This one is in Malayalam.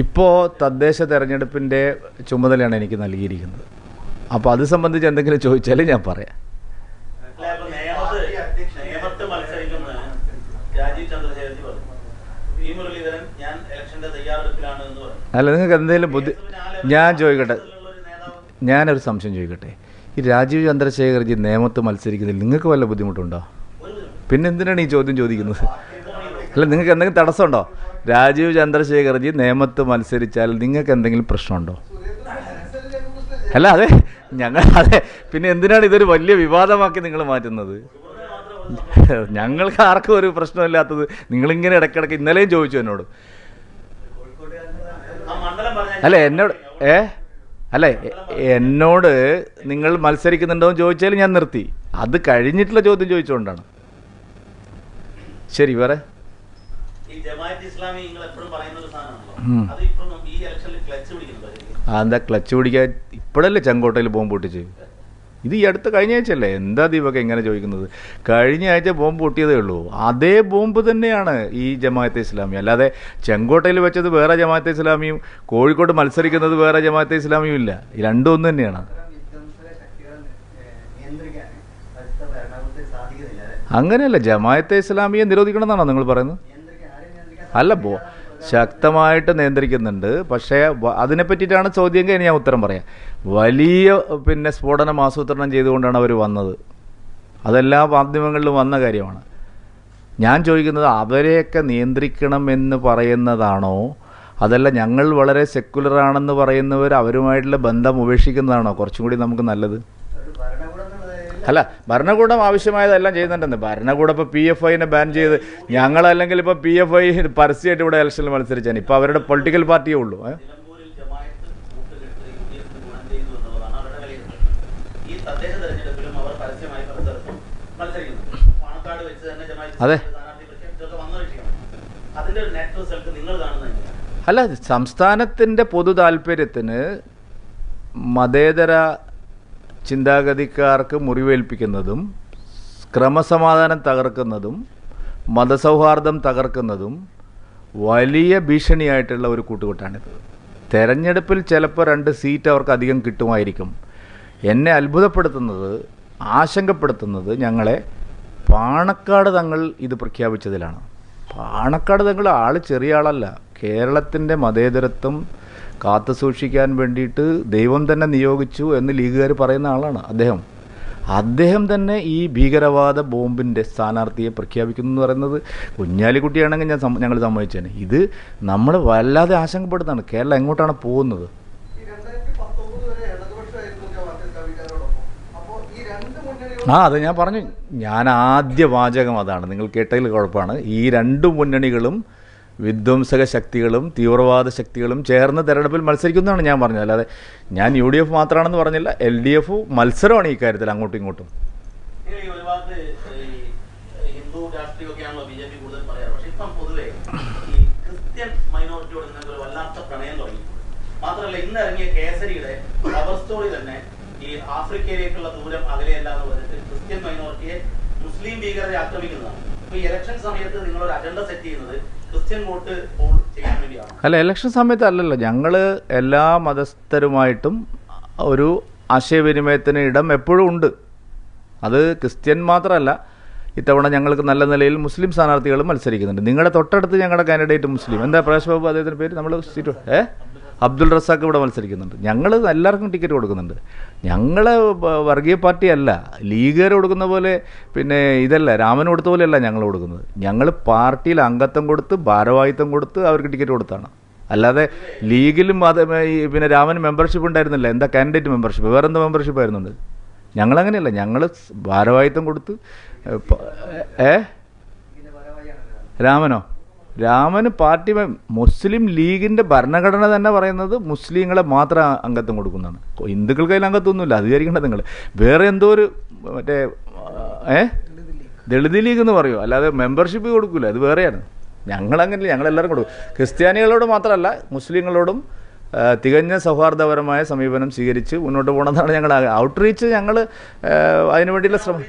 ഇപ്പോൾ തദ്ദേശ തെരഞ്ഞെടുപ്പിന്റെ ചുമതലയാണ് എനിക്ക് നൽകിയിരിക്കുന്നത്. അപ്പോൾ അത് സംബന്ധിച്ച് എന്തെങ്കിലും ചോദിച്ചാൽ ഞാൻ പറയാം. അല്ല, നിങ്ങൾക്ക് എന്തെങ്കിലും ബുദ്ധി ഞാൻ ചോദിക്കട്ടെ. ഞാനൊരു സംശയം ചോദിക്കട്ടെ. ഈ രാജീവ് ചന്ദ്രശേഖർജി നിയമത്ത് മത്സരിക്കുന്നതിൽ നിങ്ങൾക്ക് വല്ല ബുദ്ധിമുട്ടുണ്ടോ? പിന്നെ എന്തിനാണ് ഈ ചോദ്യം ചോദിക്കുന്നത്? അല്ല നിങ്ങൾക്ക് എന്തെങ്കിലും തടസ്സമുണ്ടോ? രാജീവ് ചന്ദ്രശേഖർജി നിയമത്ത് മത്സരിച്ചാൽ നിങ്ങൾക്ക് എന്തെങ്കിലും പ്രശ്നമുണ്ടോ? അല്ല അതെ ഞങ്ങൾ അതെ. പിന്നെ എന്തിനാണ് ഇതൊരു വലിയ വിവാദമാക്കി നിങ്ങൾ മാറ്റുന്നത്? ഞങ്ങൾക്ക് ആർക്കും ഒരു പ്രശ്നമില്ലാത്തത്. നിങ്ങളിങ്ങനെ ഇടയ്ക്കിടയ്ക്ക് ഇന്നലെയും ചോദിച്ചു എന്നോട്. അല്ല എന്നോട് ഏ? അല്ല എന്നോട് നിങ്ങൾ മത്സരിക്കുന്നുണ്ടോ എന്ന് ചോദിച്ചാൽ ഞാൻ നിർത്തി. അത് കഴിഞ്ഞിട്ടുള്ള ചോദ്യം ചോദിച്ചുകൊണ്ടാണ് ശരി വേറെ. എന്താ ക്ലച്ച് പിടിക്കാൻ ഇപ്പോഴല്ലേ ചെങ്കോട്ടയിൽ ബോംബ് പൊട്ടിച്ച്? ഇത് ഈ അടുത്ത കഴിഞ്ഞ ആഴ്ചയല്ലേ? എന്താ ദീപൊക്കെ ഇങ്ങനെ ചോദിക്കുന്നത്? കഴിഞ്ഞ ആഴ്ച ബോംബ് പൊട്ടിയതേ ഉള്ളൂ. അതേ ബോംബ് തന്നെയാണ് ഈ ജമാഅത്തെ ഇസ്ലാമി. അല്ലാതെ ചെങ്കോട്ടയിൽ വെച്ചത് വേറെ ജമാഅത്തെ ഇസ്ലാമിയും കോഴിക്കോട് മത്സരിക്കുന്നത് വേറെ ജമാഅത്തെ ഇസ്ലാമിയും ഇല്ല. രണ്ടും ഒന്ന് തന്നെയാണ്? അങ്ങനെയല്ല ജമാഅത്തെ ഇസ്ലാമിയെ നിരോധിക്കണം എന്നാണോ നിങ്ങൾ പറയുന്നത്? അല്ല പോ ശക്തമായിട്ട് നിയന്ത്രിക്കുന്നുണ്ട്. പക്ഷേ അതിനെ പറ്റിയിട്ടാണ് ചോദ്യമെങ്കിൽ ഞാൻ ഉത്തരം പറയാം. വലിയ പിന്നെ സ്ഫോടനം ആസൂത്രണം ചെയ്തുകൊണ്ടാണ് അവർ വന്നത്. അതെല്ലാ മാധ്യമങ്ങളിലും വന്ന കാര്യമാണ്. ഞാൻ ചോദിക്കുന്നത് അവരെയൊക്കെ നിയന്ത്രിക്കണം എന്ന് പറയുന്നതാണോ? അതല്ല ഞങ്ങൾ വളരെ സെക്കുലറാണെന്ന് പറയുന്നവർ അവരുമായിട്ടുള്ള ബന്ധം ഉപേക്ഷിക്കുന്നതാണോ? കുറച്ചും കൂടി നമുക്ക് നല്ലത് ഒരു ഭരണകൂടം എന്നുള്ള നിലയിൽ അല്ല ഭരണകൂടം ആവശ്യമായതെല്ലാം ചെയ്യുന്നുണ്ടെന്ന്. ഭരണകൂടം ഇപ്പോൾ പി എഫ് ഐനെ ബാൻ ചെയ്ത് ഞങ്ങളല്ലെങ്കിൽ ഇപ്പോൾ പി എഫ് ഐ പരസ്യമായിട്ട് ഇവിടെ ഇലക്ഷനിൽ മത്സരിച്ചാണ്. ഇപ്പോൾ അവരുടെ പൊളിറ്റിക്കൽ പാർട്ടിയേ ഉള്ളൂ അതെ. അല്ല സംസ്ഥാനത്തിന്റെ പൊതു താല്പര്യത്തിന് മതേതര ചിന്താഗതിക്കാർക്ക് മുറിവേൽപ്പിക്കുന്നതും ക്രമസമാധാനം തകർക്കുന്നതും മതസൗഹാർദ്ദം തകർക്കുന്നതും വലിയ ഭീഷണിയായിട്ടുള്ള ഒരു കൂട്ടുകെട്ടാണിത്. തെരഞ്ഞെടുപ്പിൽ ചിലപ്പോൾ രണ്ട് സീറ്റ് അവർക്ക് അധികം കിട്ടുമായിരിക്കും. എന്നെ അത്ഭുതപ്പെടുത്തുന്നത് ആശങ്കപ്പെടുത്തുന്നത് ഞങ്ങളെ പാണക്കാട് തങ്ങൾ ഇത് പ്രഖ്യാപിച്ചതിലാണ്. പാണക്കാട് തങ്ങൾ ആൾ ചെറിയ ആളല്ല. കേരളത്തിന്റെ മതേതരത്വം കാത്തു സൂക്ഷിക്കാൻ വേണ്ടിയിട്ട് ദൈവം തന്നെ നിയോഗിച്ചു എന്ന് ലീഗുകാർ പറയുന്ന ആളാണ് അദ്ദേഹം. അദ്ദേഹം തന്നെ ഈ ഭീകരവാദ ബോംബിന്റെ സ്ഥാനാർത്ഥിയെ പ്രഖ്യാപിക്കുന്നു എന്ന് പറയുന്നത് കുഞ്ഞാലിക്കുട്ടിയാണെങ്കിൽ ഞാൻ ഞങ്ങൾ സമ്മതിച്ചേനെ. ഇത് നമ്മൾ വല്ലാതെ ആശങ്കപ്പെടുന്നതാണ്. കേരളം എങ്ങോട്ടാണ് പോകുന്നത്? ആ അത് ഞാൻ പറഞ്ഞു. ഞാൻ ആദ്യ വാചകം അതാണ്. നിങ്ങൾ കേട്ടതിൽ കുഴപ്പമാണ്. ഈ രണ്ട് മുന്നണികളും വിധ്വംസക ശക്തികളും തീവ്രവാദ ശക്തികളും ചേർന്ന് തെരഞ്ഞെടുപ്പിൽ മത്സരിക്കുന്നതാണ് ഞാൻ പറഞ്ഞത്. അല്ലാതെ ഞാൻ യു ഡി എഫ് മാത്രമാണെന്ന് പറഞ്ഞില്ല എൽ ഡി എഫ് മത്സരമാണ് ഈ കാര്യത്തിൽ അങ്ങോട്ടും ഇങ്ങോട്ടും. ഈ ആഫ്രിക്കയിലേക്കുള്ള ദൂരം അകലെയല്ല എന്ന് പറഞ്ഞിട്ട് ക്രിസ്ത്യൻ മൈനോറിറ്റിയെ മുസ്ലിം ഭീകരരെ ആക്രമിക്കുന്നതാണ്. ഇലക്ഷൻ സമയത്ത് നിങ്ങൾ ഒരു അജണ്ട സെറ്റ് ചെയ്യുന്നത് ക്രിസ്ത്യൻ വോട്ട് പോൾ അല്ല ഇലക്ഷൻ സമയത്ത് അല്ലല്ലോ. ഞങ്ങൾ എല്ലാ മതസ്ഥരുമായിട്ടും ഒരു ആശയവിനിമയത്തിന് ഇടം എപ്പോഴും ഉണ്ട്. അത് ക്രിസ്ത്യൻ മാത്രമല്ല ഇത്തവണ ഞങ്ങൾക്ക് നല്ല നിലയിൽ മുസ്ലിം സ്ഥാനാർത്ഥികളും മത്സരിക്കുന്നുണ്ട്. നിങ്ങളുടെ തൊട്ടടുത്ത് ഞങ്ങളുടെ കാൻഡിഡേറ്റ് മുസ്ലിം. എന്താ പ്രകാശ് ബാബു അദ്ദേഹത്തിന്റെ പേര്? നമ്മൾ സീറ്റ് ഏ? അബ്ദുൾ റസാഖ് ഇവിടെ മത്സരിക്കുന്നുണ്ട്. ഞങ്ങൾ എല്ലാവർക്കും ടിക്കറ്റ് കൊടുക്കുന്നുണ്ട്. ഞങ്ങൾ വർഗീയ പാർട്ടി അല്ല. ലീഗുകാർ കൊടുക്കുന്ന പോലെ പിന്നെ ഇതല്ല രാമൻ കൊടുത്ത പോലെയല്ല ഞങ്ങൾ കൊടുക്കുന്നത്. ഞങ്ങൾ പാർട്ടിയിൽ അംഗത്വം കൊടുത്ത് ഭാരവാഹിത്വം കൊടുത്ത് അവർക്ക് ടിക്കറ്റ് കൊടുത്താണ്. അല്ലാതെ ലീഗിലും അത് പിന്നെ രാമന് മെമ്പർഷിപ്പ് ഉണ്ടായിരുന്നില്ല. എന്താ കാൻഡിഡേറ്റ് മെമ്പർഷിപ്പ്? വേറെ എന്താ മെമ്പർഷിപ്പ് ആയിരുന്നുണ്ട്? ഞങ്ങളങ്ങനെയല്ല. ഞങ്ങൾ ഭാരവാഹിത്വം കൊടുത്ത് ഏ, രാമനോ? രാമന് പാർട്ടി മുസ്ലിം ലീഗിന്റെ ഭരണഘടന തന്നെ പറയുന്നത് മുസ്ലിങ്ങളെ മാത്രം അംഗത്വം കൊടുക്കുന്നതാണ്. ഹിന്ദുക്കൾക്ക് അതിൽ അംഗത്വമൊന്നുമില്ല. അത് വിചാരിക്കേണ്ട നിങ്ങൾ വേറെ എന്തോ ഒരു മറ്റേ ഏ? ദളിത് ലീഗ് എന്ന് പറയുമോ അല്ലാതെ മെമ്പർഷിപ്പ് കൊടുക്കില്ല അത് വേറെയാണ്. ഞങ്ങളങ്ങനെ ഞങ്ങളെല്ലാവരും കൊടുക്കും. ക്രിസ്ത്യാനികളോട് മാത്രമല്ല മുസ്ലിങ്ങളോടും തികഞ്ഞ സൗഹാർദ്ദപരമായ സമീപനം സ്വീകരിച്ച് മുന്നോട്ട് പോകണമെന്നാണ് ഞങ്ങളുടെ ഔട്ട്റീച്ച് ഞങ്ങൾ അതിനുവേണ്ടിയുള്ള ശ്രമം.